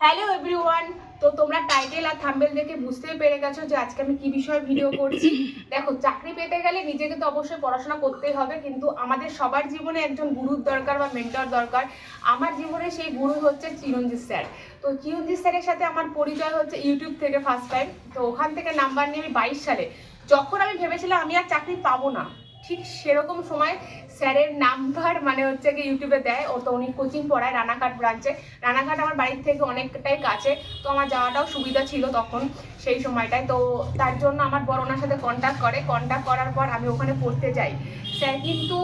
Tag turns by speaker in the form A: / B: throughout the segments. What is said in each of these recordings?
A: Hello everyone তো তোমরা title আর thumbnail দেখে বুঝতেই পেরে গেছো যে আজকে আমি কি বিষয়ে ভিডিও করছি। দেখো, চাকরি পেতে গেলে নিজেকে তো অবশ্যই পড়াশোনা করতেই হবে, কিন্তু আমাদের সবার জীবনে একজন গুরুর দরকার বা মেন্টর দরকার। আমার জীবনে সেই গুরু হচ্ছে চিরঞ্জিত স্যার। তো চিরঞ্জিত স্যারের সাথে আমার পরিচয় হচ্ছে ইউটিউব থেকে ফার্স্ট টাইম তো ওখান থেকে নাম্বার নিয়ে আমি বাইশ সালে। যখন আমি ভেবেছিলাম আমি আর চাকরি পাবো না ঠিক সেরকম সময় স্যারের নাম্বার মানে হচ্ছে কি ইউটিউবে দেয়। ও তো উনি কোচিং পড়ায় রানাঘাট ব্রাঞ্চে রানাঘাট আমার বাড়ির থেকে অনেকটাই কাছে। তো আমার যাওয়াটাও সুবিধা ছিল তখন সেই সময়টায়। তো তার জন্য আমার বড় ওনার সাথে কন্ট্যাক্ট করে। কন্ট্যাক্ট করার পর আমি ওখানে পড়তে যাই। স্যার কিন্তু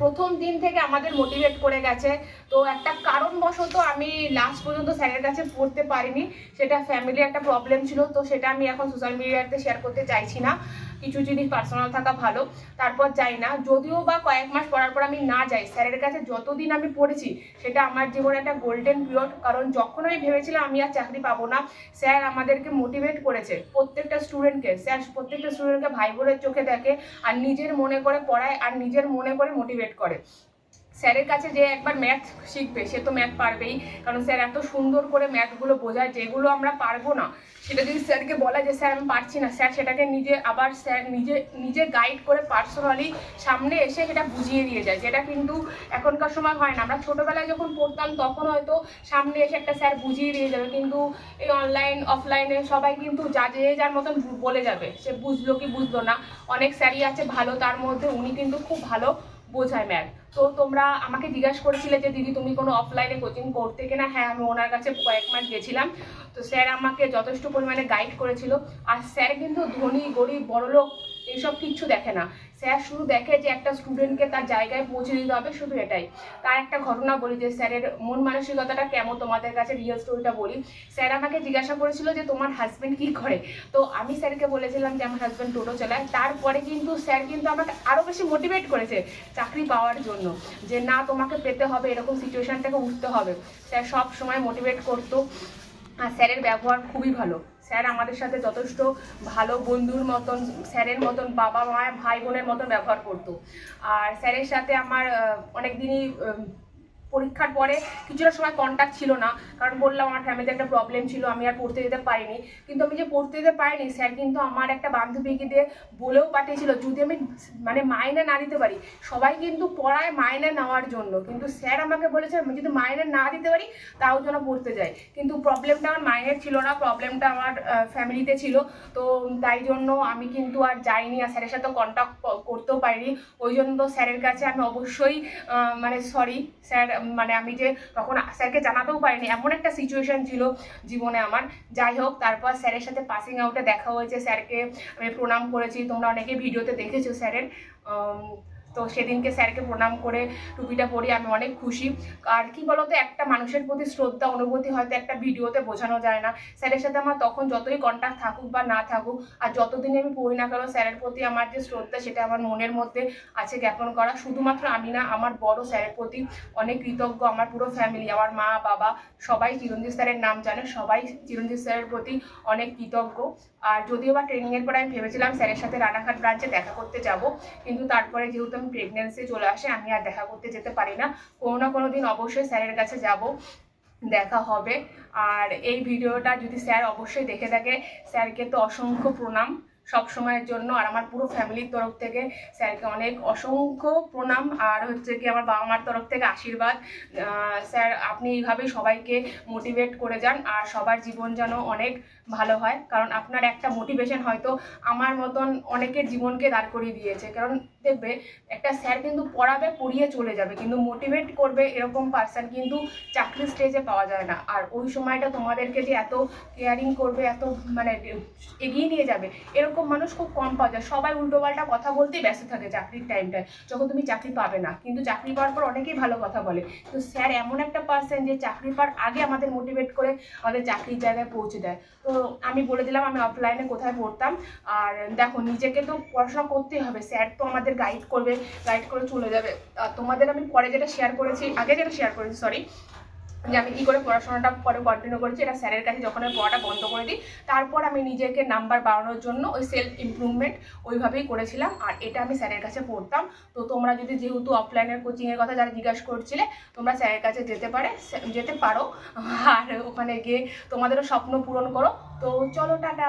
A: প্রথম দিন থেকে আমাদের মোটিভেট করে গেছে। তো একটা কারণবশত আমি লাস্ট পর্যন্ত স্যারের কাছে পড়তে পারিনি। সেটা ফ্যামিলি একটা প্রবলেম ছিল, তো সেটা আমি এখন সোশ্যাল মিডিয়াতে শেয়ার করতে চাইছি না। কিছু জিনিস পার্সোনাল থাকা ভালো, তারপর যাই না। যদিও বা কয়েক মাস পড়ার পর আমি না যাই, স্যারের কাছে যতদিন আমি পড়েছি, সেটা আমার জীবনে একটা গোল্ডেন পিরিয়ড কারণ যখন আমি ভেবেছিলাম আমি আর চাকরি পাবো না, স্যার আমাদেরকে মোটিভেট করেছে। প্রত্যেকটা স্টুডেন্টকে স্যার প্রত্যেকটা স্টুডেন্টকে ভাই বোনের চোখে দেখে, আর নিজের মনে করে পড়ায়, আর নিজের মনে করে মোটিভেট করে। স্যারের কাছে যে একবার ম্যাথ শিখবে, সে তো ম্যাথ পারবেই। কারণ স্যার এত সুন্দর করে ম্যাথগুলো বোঝায়, যেগুলো আমরা পারব না। সেটা যদি স্যারকে বলা যে, স্যার, আমি পারছি না। স্যার সেটাকে নিজে আবার স্যার নিজে নিজে গাইড করে পার্সোনালি সামনে এসে সেটা বুঝিয়ে দিয়ে যায়, যেটা কিন্তু এখনকার সময় হয় না। আমরা ছোটোবেলায় যখন পড়তাম, তখন হয়তো সামনে এসে একটা স্যার বুঝিয়ে দিয়ে যাবে। কিন্তু এই অনলাইন অফলাইনে সবাই কিন্তু যা, যে যার মতন বলে যাবে। সে বুঝলো কি বুঝলো না। অনেক স্যারই আছে ভালো, তার মধ্যে উনি কিন্তু খুব ভালো বোঝায় ম্যাম তো তোমরা আমাকে জিজ্ঞাসা করেছিলে যে, দিদি, তুমি কোনো অফলাইনে কোচিং করতে কিনা? হ্যাঁ আমি ওনার কাছে কয়েক মাস গেছিলাম। তো স্যার আমাকে যথেষ্ট পরিমাণে গাইড করেছিল। আর স্যার কিন্তু ধনী, গরিব, বড়লোক, এইসব কিচ্ছু দেখে না। স্যার শুধু দেখে যে একটা স্টুডেন্টকে তার জায়গায় পৌঁছে দিতে হবে, শুধু এটাই। তার একটা ঘটনা বলি যে, স্যারের মন মানসিকতাটা কেমন তোমাদের কাছে রিয়েল স্টোরিটা বলি। স্যার আমাকে জিজ্ঞাসা করেছিল যে, তোমার হাজব্যান্ড কি করে? তো আমি স্যারকে বলেছিলাম যে, আমার হাজব্যান্ড টোটো চালায়। তারপরে কিন্তু স্যার কিন্তু আমাকে আরও বেশি মোটিভেট করেছে চাকরি পাওয়ার জন্য, যে না, তোমাকে পেতে হবে, এরকম সিচুয়েশন থেকে উঠতে হবে। স্যার সব সময় মোটিভেট করতো। আর স্যারের ব্যবহার খুবই ভালো। স্যার আমাদের সাথে যথেষ্ট ভালো বন্ধুর মতন, স্যারের মতন বাবা মা, ভাই বোনের মতন ব্যবহার করতো। আর স্যারের সাথে আমার অনেক দিনই পরীক্ষার পরে কিছুটা সময় কন্ট্যাক্ট ছিল না। কারণ বললাম, আমার ফ্যামিলিতে একটা প্রবলেম ছিল, আমি আর পড়তে যেতে পারিনি। কিন্তু আমি যে পড়তে যেতে পারিনি স্যার কিন্তু আমার একটা বান্ধবীকে দিয়ে বলেও পাঠিয়েছিল, যদি আমি মানে মাইনে না দিতে পারি, সবাই কিন্তু পড়ায় মাইনে নেওয়ার জন্য। কিন্তু স্যার আমাকে বলেছে, আমি যদি মাইনে না দিতে পারি, তাও যেন পড়তে যাই। কিন্তু প্রবলেমটা আমার মাইনের ছিল না প্রবলেমটা আমার ফ্যামিলিতে ছিল। তো তাই জন্য আমি কিন্তু আর যাইনি, আর স্যারের সাথে কন্ট্যাক্ট করতেও পারিনি। ওই জন্য স্যারের কাছে আমি অবশ্যই মানে সরি স্যার মানে আমি যে তখন স্যারকে জানাতেও পারিনি, এমন একটা সিচুয়েশান ছিল জীবনে আমার। যাই হোক, তারপর স্যারের সাথে পাসিং আউটে দেখা হয়েছে। স্যারকে আমি প্রণাম করেছি। তোমরা অনেকে ভিডিওতে দেখেছ স্যারের। তো সেদিনকে স্যারকে প্রণাম করে টুপিটা পরি আমি অনেক খুশি। আর কি বলতো, একটা মানুষের প্রতি শ্রদ্ধা, অনুভূতি হয়তো একটা ভিডিওতে বোঝানো যায় না। স্যারের সাথে আমার তখন যতই কন্ট্যাক্ট থাকুক বা না থাকুক, আর যতদিন আমি পড়ি না কেন, স্যারের প্রতি আমার যে শ্রদ্ধা, সেটা আমার মনের মধ্যে আছে জ্ঞাপন করা। শুধুমাত্র আমি না, আমার বড় স্যারের প্রতি অনেক কৃতজ্ঞ, আমার পুরো ফ্যামিলি আমার মা, বাবা, সবাই চিরঞ্জিত স্যারের নাম জানে, সবাই চিরঞ্জিত স্যারের প্রতি অনেক কৃতজ্ঞ। আর যদিও বা ট্রেনিংয়ের পরে আমি ভেবেছিলাম স্যারের সাথে রানাঘাট ব্রাঞ্চে দেখা করতে যাব, কিন্তু তারপরে যেহেতু আমি প্রেগনেন্সি চলে আসে, আমি আর দেখা করতে যেতে পারি না। কোনো না কোনো দিন অবশ্যই স্যারের কাছে যাব, দেখা হবে। আর এই ভিডিওটা যদি স্যার অবশ্যই দেখে থাকে, স্যারকে তো অসংখ্য প্রণাম। সব সময়ের জন্য আর আমার পুরো ফ্যামিলির তরফ থেকে স্যারকে অনেক অসংখ্য প্রণাম আর হচ্ছে কি আমার বাবা মার তরফ থেকে আশীর্বাদ। স্যার, আপনি এইভাবেই সবাইকে মোটিভেট করে যান আর সবার জীবন যেন অনেক ভালো হয়। কারণ আপনার একটা মোটিভেশন হয়তো আমার মতন অনেকের জীবনকে দাঁড় করিয়ে দিয়েছে। কারণ দেখবে, একটা স্যার কিন্তু পড়াবে, পড়িয়ে চলে যাবে। কিন্তু মোটিভেট করবে এরকম পার্সন কিন্তু চাকরি স্টেজে পাওয়া যায় না। আর ওই সময়টা তোমাদেরকে যে এত কেয়ারিং করবে, এত মানে এগিয়ে নিয়ে যাবে এরকম মানুষ খুব কম পাওয়া যায়। সবাই উল্টোপাল্টা কথা বলতেই ব্যস্ত থাকে চাকরির টাইমটায় যখন তুমি চাকরি পাবে না। কিন্তু চাকরি পাওয়ার পর অনেকেই ভালো কথা বলে। তো স্যার, এমন একটা পার্সন যে চাকরি পাওয়ার আগে আমাদের মোটিভেট করে আমাদের চাকরির জায়গায় পৌঁছে দেয়। তো আমি বলে দিলাম, আমি অফলাইনে কোথায় পড়তাম। আর দেখো, নিজেকে তো পড়াশোনা করতেই হবে। স্যার তো আমাদের গাইড করবে গাইড করে চলে যাবে। তোমাদের আমি পরে যেটা শেয়ার করেছি, আগে যেটা শেয়ার করেছি সরি যে আমি কী করে পড়াশোনাটা পরে কন্টিনিউ করেছি, এটা স্যারের কাছে যখন আমি পড়াটা বন্ধ করে দিই, তারপর আমি নিজেকে নাম্বার বাড়ানোর জন্য ওই সেলফ ইমপ্রুভমেন্ট ওইভাবেই করেছিলাম, আর এটা আমি স্যারের কাছে পড়তাম। তো তোমরা যদি যেহেতু অফলাইনের কোচিংয়ের কথা যারা জিজ্ঞাসা করছিলে, তোমরা স্যারের কাছে যেতে পারে, যেতে পারো। আর ওখানে গিয়ে তোমাদেরও স্বপ্ন পূরণ করো। তো চলো, টাটা।